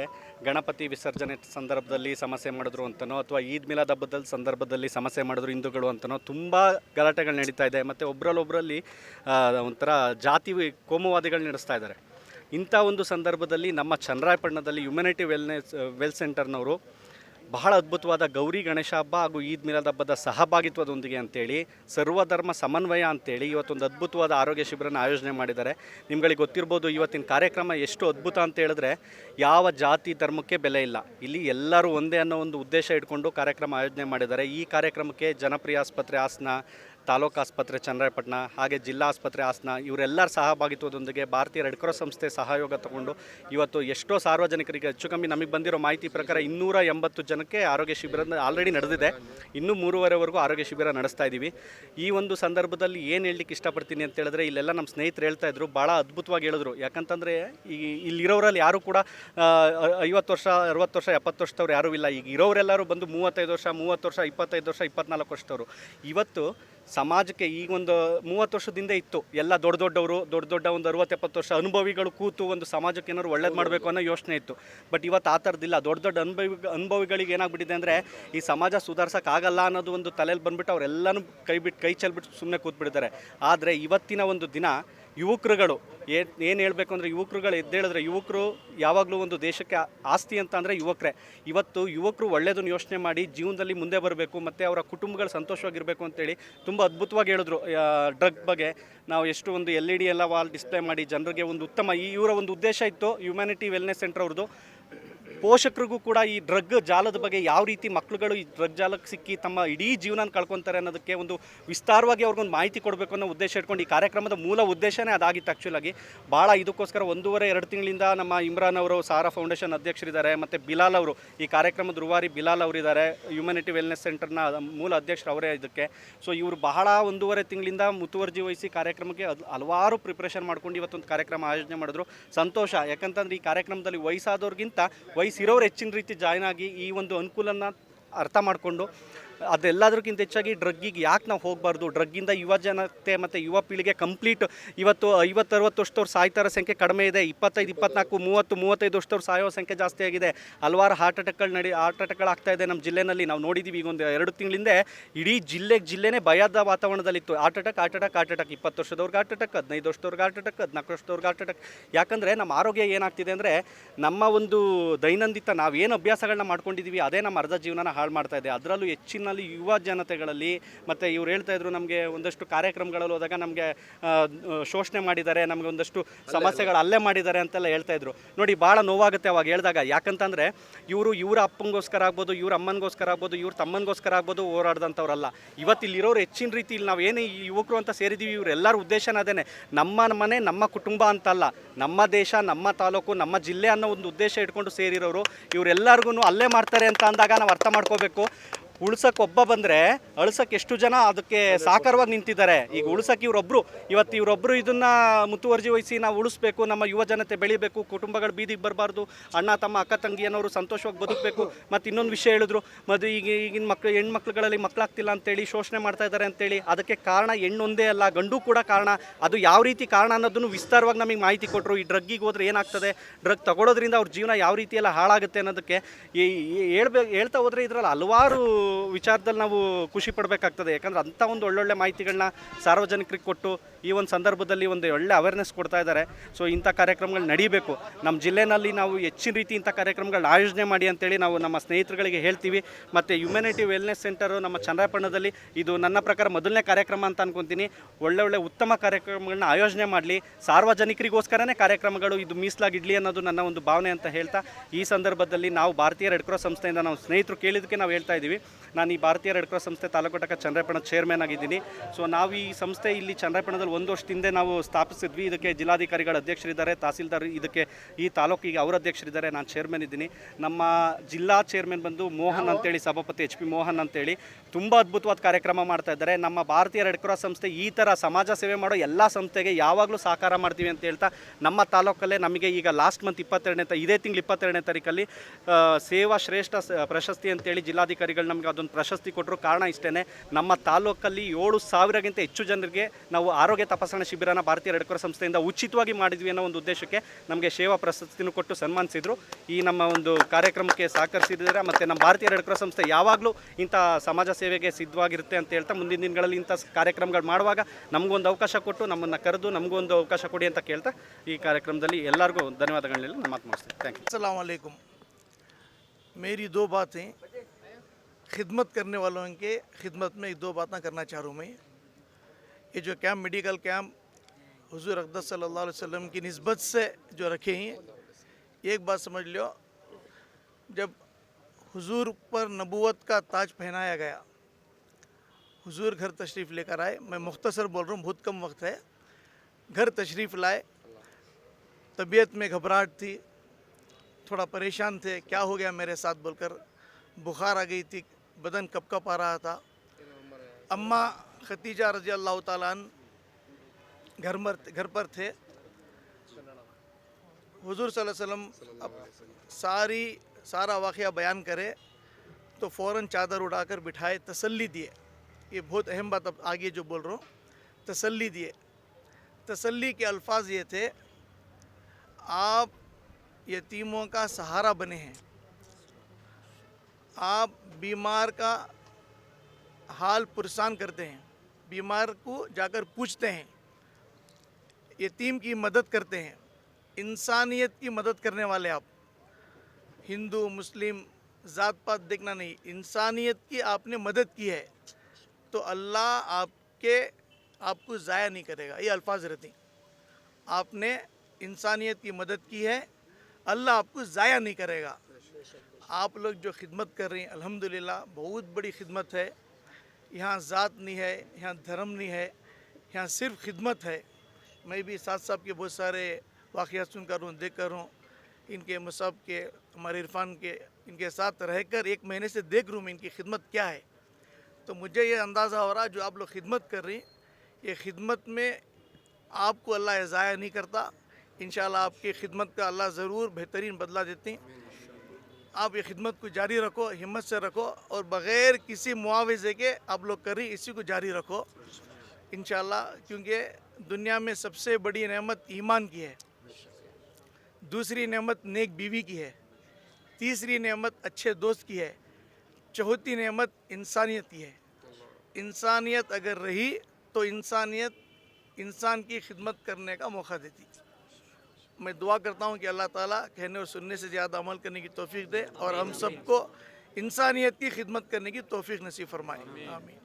ಗಣಪತಿ ವಿಸರ್ಜನೆ ಸಂದರ್ಭದಲ್ಲಿ ಸಮಸ್ಯೆ ಮಾಡಿದ್ರು ಅಂತನೋ ಅಥವಾ ಈದ್ ಮಿಲಾದ್ ಹಬ್ಬದ ಸಂದರ್ಭದಲ್ಲಿ ಸಮಸ್ಯೆ ಮಾಡಿದ್ರು ಹಿಂದೂಗಳು ಅಂತನೋ ತುಂಬ ಗಲಾಟೆಗಳು ನಡೀತಾ ಇದೆ. ಮತ್ತು ಒಬ್ಬರಲ್ಲೊಬ್ಬರಲ್ಲಿ ಒಂಥರ ಜಾತಿ ಕೋಮುವಾದಿಗಳು ನಡೆಸ್ತಾ ಇದ್ದಾರೆ. ಇಂಥ ಒಂದು ಸಂದರ್ಭದಲ್ಲಿ ನಮ್ಮ ಚಂದ್ರಾಯಪಟ್ಟಣದಲ್ಲಿ ಹ್ಯುಮ್ಯಾನಿಟಿ ವೆಲ್ನೆಸ್ ವೆಲ್ ಸೆಂಟರ್ನವರು ಬಹಳ ಅದ್ಭುತವಾದ ಗೌರಿ ಗಣೇಶ ಹಬ್ಬ ಹಾಗೂ ಈದ್ ಮಿಲಾದ್ ಹಬ್ಬದ ಸಹಭಾಗಿತ್ವದೊಂದಿಗೆ ಅಂತೇಳಿ, ಸರ್ವಧರ್ಮ ಸಮನ್ವಯ ಅಂತೇಳಿ ಇವತ್ತೊಂದು ಅದ್ಭುತವಾದ ಆರೋಗ್ಯ ಶಿಬಿರನ ಆಯೋಜನೆ ಮಾಡಿದ್ದಾರೆ. ನಿಮ್ಗಳಿಗೆ ಗೊತ್ತಿರ್ಬೋದು ಇವತ್ತಿನ ಕಾರ್ಯಕ್ರಮ ಎಷ್ಟು ಅದ್ಭುತ ಅಂತ ಹೇಳಿದ್ರೆ ಯಾವ ಜಾತಿ ಧರ್ಮಕ್ಕೆ ಬೆಲೆ ಇಲ್ಲ. ಇಲ್ಲಿ ಎಲ್ಲರೂ ಒಂದೇ ಅನ್ನೋ ಒಂದು ಉದ್ದೇಶ ಇಟ್ಕೊಂಡು ಕಾರ್ಯಕ್ರಮ ಆಯೋಜನೆ ಮಾಡಿದ್ದಾರೆ. ಈ ಕಾರ್ಯಕ್ರಮಕ್ಕೆ ಜನಪ್ರಿಯ ಆಸ್ಪತ್ರೆ, ಹಾಸನ ತಾಲೂಕು ಆಸ್ಪತ್ರೆ ಚನ್ನರಾಯಪಟ್ಟಣ, ಹಾಗೆ ಜಿಲ್ಲಾ ಆಸ್ಪತ್ರೆ ಹಾಸನ, ಇವರೆಲ್ಲರ ಸಹಭಾಗಿತ್ವದೊಂದಿಗೆ ಭಾರತೀಯ ರೆಡ್ ಕ್ರಾಸ್ ಸಂಸ್ಥೆ ಸಹಯೋಗ ತಗೊಂಡು ಇವತ್ತು ಎಷ್ಟೋ ಸಾರ್ವಜನಿಕರಿಗೆ ಹೆಚ್ಚು ಕಮ್ಮಿ ನಮಗೆ ಬಂದಿರೋ ಮಾಹಿತಿ ಪ್ರಕಾರ ಇನ್ನೂರ ಎಂಬತ್ತು ಜನಕ್ಕೆ ಆರೋಗ್ಯ ಶಿಬಿರ ಆಲ್ರೆಡಿ ನಡೆದಿದೆ. ಇನ್ನೂ ಮೂರುವರೆವರೆಗೂ ಆರೋಗ್ಯ ಶಿಬಿರ ನಡೆಸ್ತಾ ಇದ್ದೀವಿ ಈ ಒಂದು ಸಂದರ್ಭದಲ್ಲಿ ಏನು ಹೇಳಲಿಕ್ಕೆ ಇಷ್ಟಪಡ್ತೀನಿ ಅಂತ ಹೇಳಿದ್ರೆ ಇಲ್ಲೆಲ್ಲ ನಮ್ಮ ಸ್ನೇಹಿತರು ಹೇಳ್ತಾ ಇದ್ರು ಭಾಳ ಅದ್ಭುತವಾಗಿ ಹೇಳಿದ್ರು. ಯಾಕಂತಂದರೆ ಈ ಇಲ್ಲಿರೋರಲ್ಲಿ ಯಾರು ಕೂಡ ಐವತ್ತು ವರ್ಷ, ಅರವತ್ತು ವರ್ಷ, ಎಪ್ಪತ್ತು ವರ್ಷದವ್ರು ಯಾರೂ ಇಲ್ಲ. ಈಗ ಇರೋರೆಲ್ಲರೂ ಬಂದು ಮೂವತ್ತೈದು ವರ್ಷ, ಮೂವತ್ತು ವರ್ಷ, ಇಪ್ಪತ್ತೈದು ವರ್ಷ, ಇಪ್ಪತ್ನಾಲ್ಕು ವರ್ಷದವರು. ಇವತ್ತು ಸಮಾಜಕ್ಕೆ ಈಗ ಒಂದು ಮೂವತ್ತು ವರ್ಷದಿಂದ ಇತ್ತು. ಎಲ್ಲ ದೊಡ್ಡ ದೊಡ್ಡವರು, ದೊಡ್ಡ ದೊಡ್ಡ ಒಂದು ಅರವತ್ತು ಎಪ್ಪತ್ತು ವರ್ಷ ಅನುಭವಿಗಳು ಕೂತು ಒಂದು ಸಮಾಜಕ್ಕೆ ಏನಾದ್ರು ಒಳ್ಳೇದು ಮಾಡಬೇಕು ಅನ್ನೋ ಯೋಚನೆ ಇತ್ತು. ಬಟ್ ಇವತ್ತು ಆ ಥರದಿಲ್ಲ ದೊಡ್ಡ ದೊಡ್ಡ ಅನುಭವಿ ಅನುಭವಿಗಳಿಗೆ ಏನಾಗ್ಬಿಟ್ಟಿದೆ ಅಂದರೆ ಈ ಸಮಾಜ ಸುಧಾರ್ಸೋಕ್ಕಾಗಲ್ಲ ಅನ್ನೋದು ಒಂದು ತಲೆಯಲ್ಲಿ ಬಂದ್ಬಿಟ್ಟು ಅವರೆಲ್ಲನೂ ಕೈ ಬಿಟ್ಟು ಕೈ ಚೆಲ್ಬಿಟ್ಟು ಸುಮ್ಮನೆ ಕೂತ್ಬಿಟ್ಟಿದ್ದಾರೆ. ಆದರೆ ಇವತ್ತಿನ ಒಂದು ದಿನ ಯುವಕರುಗಳು ಏನು ಏನು ಹೇಳಬೇಕು ಅಂದರೆ ಯುವಕರುಗಳು ಎದ್ದೇಳಿದ್ರೆ ಯುವಕರು ಯಾವಾಗಲೂ ಒಂದು ದೇಶಕ್ಕೆ ಆಸ್ತಿ ಅಂತ ಅಂದರೆ ಯುವಕರೇ. ಇವತ್ತು ಯುವಕರು ಒಳ್ಳೆಯದನ್ನು ಯೋಚನೆ ಮಾಡಿ ಜೀವನದಲ್ಲಿ ಮುಂದೆ ಬರಬೇಕು, ಮತ್ತು ಅವರ ಕುಟುಂಬಗಳು ಸಂತೋಷವಾಗಿರಬೇಕು ಅಂತೇಳಿ ತುಂಬ ಅದ್ಭುತವಾಗಿ ಹೇಳಿದ್ರು. ಡ್ರಗ್ ಬಗ್ಗೆ ನಾವು ಎಷ್ಟು ಒಂದು ಎಲ್ ಇ ಡಿ ಎಲ್ಲ ವಾಲ್ ಡಿಸ್ಪ್ಲೇ ಮಾಡಿ ಜನರಿಗೆ ಒಂದು ಉತ್ತಮ, ಈ ಇವರ ಒಂದು ಉದ್ದೇಶ ಇತ್ತು, ಹ್ಯುಮ್ಯಾನಿಟಿ ವೆಲ್ನೆಸ್ ಸೆಂಟರ್ ಅವ್ರದ್ದು. ಪೋಷಕರಿಗೂ ಕೂಡ ಈ ಡ್ರಗ್ ಜಾಲದ ಬಗ್ಗೆ ಯಾವ ರೀತಿ ಮಕ್ಕಳುಗಳು ಈ ಡ್ರಗ್ ಜಾಲಕ್ಕೆ ಸಿಕ್ಕಿ ತಮ್ಮ ಇಡೀ ಜೀವನ ಕಳ್ಕೊತಾರೆ ಅನ್ನೋದಕ್ಕೆ ಒಂದು ವಿಸ್ತಾರವಾಗಿ ಅವ್ರಿಗೊಂದು ಮಾಹಿತಿ ಕೊಡಬೇಕು ಅನ್ನೋ ಉದ್ದೇಶ ಇಟ್ಕೊಂಡು ಈ ಕಾರ್ಯಕ್ರಮದ ಮೂಲ ಉದ್ದೇಶನೇ ಅದಾಗಿತ್ತು ಆ್ಯಕ್ಚುಲಾಗಿ ಭಾಳ ಇದಕ್ಕೋಸ್ಕರ ಒಂದೂವರೆ, ಎರಡು ತಿಂಗಳಿಂದ ನಮ್ಮ ಇಮ್ರಾನ್ ಅವರು, ಸಾರಾ ಫೌಂಡೇಶನ್ ಅಧ್ಯಕ್ಷರಿದ್ದಾರೆ ಮತ್ತು ಬಿಲಾಲ್ ಅವರು. ಈ ಕಾರ್ಯಕ್ರಮದ ರುವಾರಿ ಬಿಲಾಲ್ ಅವರಿದ್ದಾರೆ ಹ್ಯುಮ್ಯಾನಿಟಿ ವೆಲ್ನೆಸ್ ಸೆಂಟರ್ನ ಮೂಲ ಅಧ್ಯಕ್ಷರು ಅವರೇ ಇದಕ್ಕೆ. ಸೊ ಇವರು ಬಹಳ ಒಂದೂವರೆ ತಿಂಗಳಿಂದ ಮುತುವರ್ಜಿ ವಹಿಸಿ ಕಾರ್ಯಕ್ರಮಕ್ಕೆ ಹಲವಾರು ಪ್ರಿಪ್ರೇಷನ್ ಮಾಡ್ಕೊಂಡು ಇವತ್ತೊಂದು ಕಾರ್ಯಕ್ರಮ ಆಯೋಜನೆ ಮಾಡಿದ್ರು. ಸಂತೋಷ, ಯಾಕಂತಂದ್ರೆ ಈ ಕಾರ್ಯಕ್ರಮದಲ್ಲಿ ವಯಸ್ಸಾದವ್ರಿಗಿಂತ ವಯಸ್ಸಿರೋರು ಹೆಚ್ಚಿನ ರೀತಿ ಜಾಯ್ನ್ ಆಗಿ ಈ ಒಂದು ಅನುಕೂಲನ ಅರ್ಥ ಮಾಡಿಕೊಂಡು ಅದೆಲ್ಲದಕ್ಕಿಂತ ಹೆಚ್ಚಾಗಿ ಡ್ರಗ್ಗಿಗೆ ಯಾಕೆ ನಾವು ಹೋಗಬಾರ್ದು? ಡ್ರಗ್ಗಿಂದ ಯುವ ಜನತೆ ಮತ್ತು ಯುವ ಪೀಳಿಗೆ ಕಂಪ್ಲೀಟ್ ಇವತ್ತು ಐವತ್ತು ಅರವತ್ತು ವರ್ಷದವ್ರು ಸಾಯ್ತಾರ ಸಂಖ್ಯೆ ಕಡಿಮೆ ಇದೆ. ಇಪ್ಪತ್ತೈದು, ಇಪ್ಪತ್ನಾಲ್ಕು, ಮೂವತ್ತು, ಮೂವತ್ತೈದು ವರ್ಷದವ್ರು ಸಾಯೋ ಸಂಖ್ಯೆ ಜಾಸ್ತಿ ಆಗಿದೆ. ಹಲವಾರು ಹಾರ್ಟ್ ಅಟ್ಯಾಕ್ಗಳು ನಡಿ, ಹಾರ್ಟ್ ಅಟ್ಯಾಕ್ಗಳು ಆಗ್ತಾ ಇದೆ ನಮ್ಮ ಜಿಲ್ಲೆನಲ್ಲಿ. ನಾವು ನೋಡಿದ್ದೀವಿ ಈಗ ಒಂದು ಎರಡು ತಿಂಗಳಿಂದೆ ಇಡೀ ಜಿಲ್ಲೆಗೆ ಜಿಲ್ಲೆನೇ ಭಯದ ವಾತಾವರಣದಲ್ಲಿತ್ತು. Heart attack heart attack heart attack. ಇಪ್ಪತ್ತು ವರ್ಷದವ್ರಿಗೆ ಹಾರ್ಟ್ ಅಟ್ಯಾಕ್, ಹದಿನೈದು ವರ್ಷದವ್ರಿಗೆ ಹಾರ್ಟ್ ಅಟ್ಯಾಕ್, ಹದಿನಾಲ್ಕು ವರ್ಷದವ್ರಿಗೆ ಹಾರ್ಟ್ ಅಟ್ಯಾಕ್. ಯಾಕಂದರೆ ನಮ್ಮ ಆರೋಗ್ಯ ಏನಾಗ್ತಿದೆ ಅಂದರೆ ನಮ್ಮ ಒಂದು ದೈನಂದಿತ ನಾವೇನು ಅಭ್ಯಾಸಗಳನ್ನ ಮಾಡ್ಕೊಂಡಿದ್ದೀವಿ ಅದೇ ನಮ್ಮ ಅರ್ಧ ಜೀವನನ ಹಾಳು ಮಾಡ್ತಾ ಇದೆ. ಅದರಲ್ಲೂ ಹೆಚ್ಚಿನಲ್ಲಿ ಯುವ ಜನತೆಗಳಲ್ಲಿ ಮತ್ತು ಇವ್ರು ಹೇಳ್ತಾ ಇದ್ರು ನಮಗೆ ಒಂದಷ್ಟು ಕಾರ್ಯಕ್ರಮಗಳಲ್ಲಿ ಹೋದಾಗ ನಮಗೆ ಶೋಷಣೆ ಮಾಡಿದ್ದಾರೆ ನಮಗೆ ಒಂದಷ್ಟು ಸಮಸ್ಯೆಗಳು ಅಲ್ಲೇ ಮಾಡಿದ್ದಾರೆ ಅಂತೆಲ್ಲ ಹೇಳ್ತಾ ಇದ್ರು. ನೋಡಿ ಭಾಳ ನೋವಾಗುತ್ತೆ ಅವಾಗ ಹೇಳಿದಾಗ. ಯಾಕಂತಂದರೆ ಇವರು ಇವರ ಅಪ್ಪಂಗೋಸ್ಕರ ಆಗ್ಬೋದು ಇವ್ರ ಅಮ್ಮನಿಗೋಸ್ಕರ ಆಗ್ಬೋದು ಇವ್ರ ತಮ್ಮನಿಗೋಸ್ಕರ ಆಗ್ಬೋದು ಹೋರಾಡ್ದಂಥವ್ರಲ್ಲ ಇವತ್ತು ಇಲ್ಲಿರೋರು ಹೆಚ್ಚಿನ ರೀತಿಯಲ್ಲಿ ನಾವು ಏನು ಈ ಯುವಕರು ಅಂತ ಸೇರಿದ್ದೀವಿ ಇವರೆಲ್ಲರ ಉದ್ದೇಶನ ಅದೇನೆ. ನಮ್ಮ ಮನೆ ನಮ್ಮ ಕುಟುಂಬ ಅಂತಲ್ಲ. ನಮ್ಮ ದೇಶ ನಮ್ಮ ತಾಲೂಕು ನಮ್ಮ ಜಿಲ್ಲೆ ಅನ್ನೋ ಒಂದು ಉದ್ದೇಶ ಇಟ್ಕೊಂಡು ಸೇರಿರೋರು ಇವರೆಲ್ಲರಿಗೂ ಅಲ್ಲೇ ಮಾಡ್ತಾರೆ ಅಂತ ಅಂದಾಗ ನಾವು ಅರ್ಥ ಮಾಡ್ಕೋಬೇಕು. ಉಳ್ಸಕ್ಕೆ ಒಬ್ಬ ಬಂದರೆ ಅಳ್ಸಕ್ಕೆ ಎಷ್ಟು ಜನ ಅದಕ್ಕೆ ಸಾಕಾರವಾಗಿ ನಿಂತಿದ್ದಾರೆ? ಈಗ ಉಳ್ಸಕ್ಕೆ ಇವರೊಬ್ಬರು ಇವತ್ತು ಇವರೊಬ್ಬರು ಇದನ್ನ ಮುತುವರ್ಜಿ ವಹಿಸಿ ನಾವು ಉಳಿಸ್ಬೇಕು, ನಮ್ಮ ಯುವ ಜನತೆ ಬೆಳಿಬೇಕು, ಕುಟುಂಬಗಳು ಬೀದಿಗೆ ಬರಬಾರ್ದು, ಅಣ್ಣ, ತಮ್ಮ, ಅಕ್ಕ, ತಂಗಿ ಅನ್ನೋರು ಸಂತೋಷವಾಗಿ ಬದುಕಬೇಕು. ಮತ್ತು ಇನ್ನೊಂದು ವಿಷಯ ಹೇಳಿದ್ರು, ಮತ್ತು ಈಗ ಈಗಿನ ಮಕ್ಳು, ಹೆಣ್ಮಕ್ಳುಗಳಲ್ಲಿ ಮಕ್ಕಳಾಗ್ತಿಲ್ಲ ಅಂತೇಳಿ, ಶೋಷಣೆ ಮಾಡ್ತಾ ಇದ್ದಾರೆ ಅಂತೇಳಿ, ಅದಕ್ಕೆ ಕಾರಣ ಹೆಣ್ಣೊಂದೇ ಅಲ್ಲ, ಗಂಡು ಕೂಡ ಕಾರಣ. ಅದು ಯಾವ ರೀತಿ ಕಾರಣ ಅನ್ನೋದನ್ನು ವಿಸ್ತಾರವಾಗಿ ನಮಗೆ ಮಾಹಿತಿ ಕೊಟ್ಟರು ಈ ಡ್ರಗ್ಗಿಗೆ ಹೋದ್ರೆ ಏನಾಗ್ತದೆ? ಡ್ರಗ್ ತಗೊಳ್ಳೋದ್ರಿಂದ ಅವ್ರ ಜೀವನ ಯಾವ ರೀತಿ ಎಲ್ಲ ಹಾಳಾಗುತ್ತೆ ಅನ್ನೋದಕ್ಕೆ ಈ- ಹೇಳ್ಬೇಕು ಹೇಳ್ತಾ ಹೋದ್ರೆ ಇದರಲ್ಲಿ ಹಲವಾರು ವಿಚಾರದಲ್ಲಿ ನಾವು ಖುಷಿ ಪಡಬೇಕಾಗ್ತದೆ. ಯಾಕಂದ್ರೆ ಅಂಥ ಒಂದು ಒಳ್ಳೊಳ್ಳೆ ಮಾಹಿತಿಗಳನ್ನ ಸಾರ್ವಜನಿಕರಿಗೆ ಕೊಟ್ಟು ಈ ಒಂದು ಸಂದರ್ಭದಲ್ಲಿ ಒಂದು ಒಳ್ಳೆ ಅವೇರ್ನೆಸ್ ಕೊಡ್ತಾ ಇದ್ದಾರೆ. ಸೊ ಇಂಥ ಕಾರ್ಯಕ್ರಮಗಳು ನಡೀಬೇಕು. ನಮ್ಮ ಜಿಲ್ಲೆನಲ್ಲಿ ನಾವು ಹೆಚ್ಚಿನ ರೀತಿ ಇಂಥ ಕಾರ್ಯಕ್ರಮಗಳನ್ನ ಆಯೋಜನೆ ಮಾಡಿ ಅಂತೇಳಿ ನಾವು ನಮ್ಮ ಸ್ನೇಹಿತರುಗಳಿಗೆ ಹೇಳ್ತೀವಿ. ಮತ್ತು ಹ್ಯುಮ್ಯಾನಿಟಿ ವೆಲ್ನೆಸ್ ಸೆಂಟರು ನಮ್ಮ ಚಂದ್ರಪಣ್ಣದಲ್ಲಿ ಇದು ನನ್ನ ಪ್ರಕಾರ ಮೊದಲನೇ ಕಾರ್ಯಕ್ರಮ ಅಂತ ಅನ್ಕೊತೀನಿ. ಒಳ್ಳೆ ಉತ್ತಮ ಕಾರ್ಯಕ್ರಮಗಳನ್ನ ಆಯೋಜನೆ ಮಾಡಲಿ. ಸಾರ್ವಜನಿಕರಿಗೋಸ್ಕರನೇ ಕಾರ್ಯಕ್ರಮಗಳು ಇದು ಮೀಸಲಾಗಿಡ್ಲಿ ಅನ್ನೋದು ನನ್ನ ಒಂದು ಭಾವನೆ ಅಂತ ಹೇಳ್ತಾ ಈ ಸಂದರ್ಭದಲ್ಲಿ ನಾವು ಭಾರತೀಯ ರೆಡ್ ಕ್ರಾಸ್ ಸಂಸ್ಥೆಯಿಂದ ನಾವು ಸ್ನೇಹಿತರು ಕೇಳಿದ್ದಕ್ಕೆ ನಾವು ಹೇಳ್ತಾ ಇದ್ದೀವಿ. ನಾನು ಈ ಭಾರತೀಯ ರೆಡ್ ಕ್ರಾಸ್ ಸಂಸ್ಥೆ ತಾಲೂಕು ಘಟಕ ಚಂದ್ರಪಣ ಚೇರ್ಮನ್ ಆಗಿದ್ದೀನಿ. ಸೊ ನಾವು ಈ ಸಂಸ್ಥೆ ಇಲ್ಲಿ ಚಂದ್ರಪಣದಲ್ಲಿ ಒಂದು ವರ್ಷದ ಹಿಂದೆ ನಾವು ಸ್ಥಾಪಿಸಿದ್ವಿ. ಇದಕ್ಕೆ ಜಿಲ್ಲಾಧಿಕಾರಿಗಳ ಅಧ್ಯಕ್ಷರಿದ್ದಾರೆ. ತಹಸೀಲ್ದಾರ್ ಇದಕ್ಕೆ ಈ ತಾಲೂಕಿಗೆ ಅವರ ಅಧ್ಯಕ್ಷರಿದ್ದಾರೆ. ನಾನು ಚೇರ್ಮನ್ ಇದ್ದೀನಿ. ನಮ್ಮ ಜಿಲ್ಲಾ ಚೇರ್ಮನ್ ಬಂದು ಮೋಹನ್ ಅಂತೇಳಿ ಸಭಾಪತಿ ಎಚ್ ಪಿ ಮೋಹನ್ ಅಂತೇಳಿ. ತುಂಬ ಅದ್ಭುತವಾದ ಕಾರ್ಯಕ್ರಮ ಮಾಡ್ತಾ ಇದ್ದಾರೆ. ನಮ್ಮ ಭಾರತೀಯ ರೆಡ್ ಕ್ರಾಸ್ ಸಂಸ್ಥೆ ಈ ಥರ ಸಮಾಜ ಸೇವೆ ಮಾಡೋ ಎಲ್ಲ ಸಂಸ್ಥೆಗೆ ಯಾವಾಗಲೂ ಸಹಕಾರ ಮಾಡ್ತೀವಿ ಅಂತ ಹೇಳ್ತಾ, ನಮ್ಮ ತಾಲೂಕಲ್ಲೇ ನಮಗೆ ಈಗ ಲಾಸ್ಟ್ ಮಂತ್ ಇಪ್ಪತ್ತೆರಡನೇ ತ, ಇದೇ ತಿಂಗಳು ಇಪ್ಪತ್ತೆರಡನೇ ತಾರೀಕಲ್ಲಿ ಸೇವಾ ಶ್ರೇಷ್ಠ ಪ್ರಶಸ್ತಿ ಅಂತೇಳಿ ಜಿಲ್ಲಾಧಿಕಾರಿಗಳು ನಮಗೆ ಅದೊಂದು ಪ್ರಶಸ್ತಿ ಕೊಟ್ಟರು ಕಾರಣ ಇಷ್ಟೇ ನಮ್ಮ ತಾಲೂಕಲ್ಲಿ ಏಳು ಸಾವಿರಕ್ಕಿಂತ ಹೆಚ್ಚು ಜನರಿಗೆ ನಾವು ಆರೋಗ್ಯ ತಪಾಸಣಾ ಶಿಬಿರನ ಭಾರತೀಯ ರೆಡ್ ಕ್ರಾಸ್ ಸಂಸ್ಥೆಯಿಂದ ಉಚಿತವಾಗಿ ಮಾಡಿದ್ವಿ ಅನ್ನೋ ಒಂದು ಉದ್ದೇಶಕ್ಕೆ ನಮಗೆ ಸೇವಾ ಪ್ರಶಸ್ತಿನೂ ಕೊಟ್ಟು ಸನ್ಮಾನಿಸಿದ್ರು. ಈ ನಮ್ಮ ಒಂದು ಕಾರ್ಯಕ್ರಮಕ್ಕೆ ಸಹಕರಿಸಿದ್ದಾರೆ. ಮತ್ತು ನಮ್ಮ ಭಾರತೀಯ ರೆಡ್ ಕ್ರಾಸ್ ಸಂಸ್ಥೆ ಯಾವಾಗಲೂ ಇಂಥ ಸಮಾಜ ಸೇವೆಗೆ ಸಿದ್ಧವಾಗಿರುತ್ತೆ ಅಂತ ಹೇಳ್ತಾ ಮುಂದಿನ ದಿನಗಳಲ್ಲಿ ಇಂಥ ಕಾರ್ಯಕ್ರಮಗಳು ಮಾಡುವಾಗ ನಮಗೊಂದು ಅವಕಾಶ ಕೊಟ್ಟು ನಮ್ಮನ್ನು ಕರೆದು ನಮಗೊಂದು ಅವಕಾಶ ಕೊಡಿ ಅಂತ ಕೇಳ್ತಾ ಈ ಕಾರ್ಯಕ್ರಮದಲ್ಲಿ ಎಲ್ಲರಿಗೂ ಧನ್ಯವಾದಗಳನ್ನ ನಮ್ಮ ಮಾತನಾಡ್ತೀನಿ ಥ್ಯಾಂಕ್ ಯು السلام علیکم میری دو باتیں خدمت کرنے والوں کے خدمت میں ایک دو باتیں کرنا چاہ رہا ہوں میں یہ جو کیمپ میڈیکل کیمپ حضور اقدس صلی اللہ علیہ وسلم کی نسبت سے جو رکھے ہیں ایک بات سمجھ لو جب حضور پر نبوت کا تاج پہنایا گیا حضور گھر تشریف لے کر آئے۔ میں مختصر بول رہا ہوں، بہت کم وقت ہے۔ گھر تشریف لائے۔ طبیعت میں گھبراہٹ تھی۔ تھوڑا پریشان تھے۔ کیا ہو گیا میرے ساتھ بول کر؟ بخار آ گئی تھی۔ بدن کپ کپ آ رہا تھا۔ اماں ختیجہ رضی اللہ تعالیٰ عنہ گھر مر، گھر پر تھے۔ حضور صلی اللہ علیہ وسلم اب ساری، سارا واقعہ بیان کرے تو فوراً چادر اڑا کر بٹھائے، تسلی دیے۔ یہ بہت اہم بات اب آگے جو بول رہا ہوں، تسلی دیے۔ تسلی کے الفاظ یہ تھے، آپ یتیموں کا سہارا بنے ہیں۔ آپ بیمار کا حال پرسان کرتے ہیں، بیمار کو جا کر پوچھتے ہیں، یتیم کی مدد کرتے ہیں، انسانیت کی مدد کرنے والے آپ۔ ہندو، مسلم، ذات پات دیکھنا نہیں، انسانیت کی آپ نے مدد کی ہے۔ تو اللہ آپ کے آپ کو ضائع نہیں کرے گا، یہ الفاظ رہتی آپ نے انسانیت کی مدد کی ہے، اللہ آپ کو ضائع نہیں کرے گا۔ آپ لوگ جو خدمت کر رہے ہیں، الحمدللہ، بہت بڑی خدمت ہے۔ یہاں ذات نہیں ہے، یہاں دھرم نہیں ہے، یہاں صرف خدمت ہے۔ میں بھی ساتھ صاحب کے بہت سارے واقعات سن کر ہوں دیکھ کر ہوں ان کے مصحب کے، ہمارے عرفان کے، ان کے ساتھ رہ کر ایک مہینے سے دیکھ رہا ہوں میں ان کی خدمت کیا ہے۔ تو مجھے یہ اندازہ ہو رہا جو آپ لوگ خدمت کر رہی ہیں، یہ خدمت میں آپ کو اللہ ضائع نہیں کرتا۔ انشاءاللہ آپ کی خدمت کا اللہ ضرور بہترین بدلہ دیتے ہیں۔ آپ یہ خدمت کو جاری رکھو، ہمت سے رکھو اور بغیر کسی معاوضے کے آپ لوگ کر رہی اسی کو جاری رکھو۔ انشاءاللہ کیونکہ دنیا میں سب سے بڑی نعمت ایمان کی ہے، دوسری نعمت نیک بیوی کی ہے، تیسری نعمت اچھے دوست کی ہے۔ چوتھی نعمت انسانیت کی ہے۔ انسانیت اگر رہی تو انسانیت انسان کی خدمت کرنے کا موقع دیتی۔ میں دعا کرتا ہوں کہ اللہ تعالیٰ کہنے اور سننے سے زیادہ عمل کرنے کی توفیق دے اور ہم سب کو انسانیت کی خدمت کرنے کی توفیق نصیب فرمائے۔ آمین۔